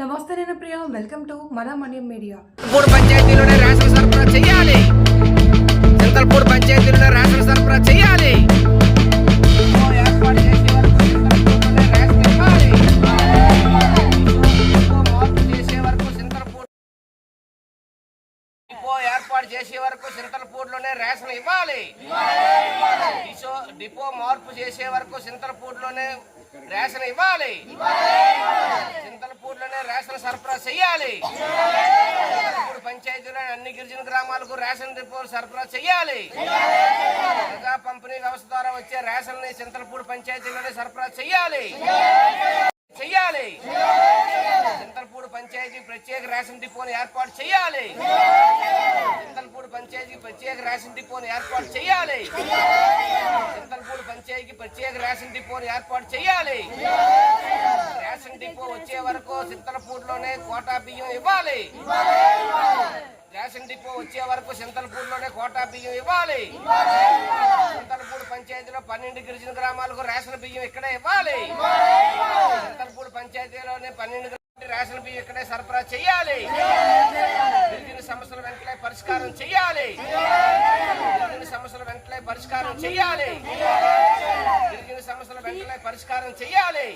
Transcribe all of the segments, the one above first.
నమస్తే నేను Priya welcome to మన మనీ మీడియా. పూర్ పంచాయతీలోనే రేషన్ సరఫరా చేయాలి. సింతల్పూర్ పంచాయతీలోనే రేషన్ సరఫరా చేయాలి. ఏర్పాటు చేసే వరకు చింతలపూడిలోనే రేషన్ ఇవ్వాలి. డిపో ఏర్పాటు చేసే వరకు రేషన్ ఇవ్వాలి. డిసో డిపో మార్పు చేసే వరకు చింతలపూడిలోనే రేషన్ ఇవ్వాలి. చింతలపూడిలోనే రేషన్ సరఫరా చేయాలి ఇప్పుడు పంచాయతీలో అన్ని గిరిజన గ్రామాలకు రేషన్ డిపోలు సరఫరా చేయాలి ప్రజా పంపిణీ వ్యవస్థ ద్వారా వచ్చే రేషన్ని చింతలపూడి పంచాయతీలోనే సరఫరా చేయాలి చెయ్యాలి. చింతలపూడి పంచాయతీ ప్రత్యేక రేషన్ డిపోని ఏర్పాటు చేయాలి చింతలపూడి పంచాయతీ ప్రత్యేక రేషన్ డిపోని ఏర్పాటు చేయాలి చింతలపూడి పంచాయతీకి ప్రత్యేక రేషన్ డిపోని ఏర్పాటు చేయాలి రేషన్ డిపో వచ్చే వరకు చింతలపూడిలోనే కోటా బియ్యం ఇవ్వాలి. రేషన్ డిపో వచ్చే వరకు చింతలపూడిలోనే కోటా బియ్యం ఇవ్వాలి. చింతలపూడి పంచాయతీలో పన్నెండు గిరిజన గ్రామాలకు రేషన్ బియ్యం ఇక్కడే ఇవ్వాలి. చింతలపూడి పంచాయతీలోనే పన్నెండు రేషన్ బియ్యం ఇక్కడే సరఫరా చేయాలి. గిరిజన సమస్యల వెంటనే పరిష్కారం చేయాలి. గిరిజన సమస్యల వెంటనే పరిష్కారం చేయాలి. గిరిజన సమస్యల వెంటనే పరిష్కారం చేయాలి.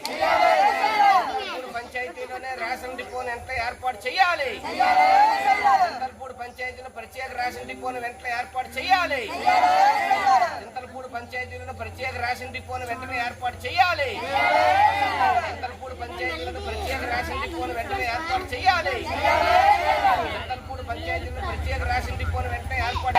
పంచాయతీలోనే రేషన్ డిపోను వెంటనే ఏర్పాటు చేయాలి చింతలపూడి పంచాయతీలో ప్రత్యేక రేషన్ డిపోను వెంటనే ఏర్పాటు చేయాలి చింతలపూడి పంచాయతీలో ప్రత్యేక రేషన్ డిపోను వెంటనే ఏర్పాటు చేయాలి చింతలపూడి పంచాయతీలో ప్రత్యేక రేషన్ డిపోను వెంటనే ఏర్పాటు చేయాలి చింతలపూడి పంచాయతీలో ప్రత్యేక రేషన్ డిపోను వెంటనే ఏర్పాటు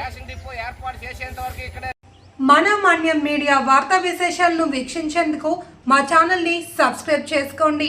రేషన్ డిపో ఏర్పాటు చేసేంత వరకు ఇక్కడే మన మాన్యం మీడియా వార్తా విశేషాలను వీక్షించేందుకు మా ఛానల్ని సబ్స్క్రైబ్ చేసుకోండి.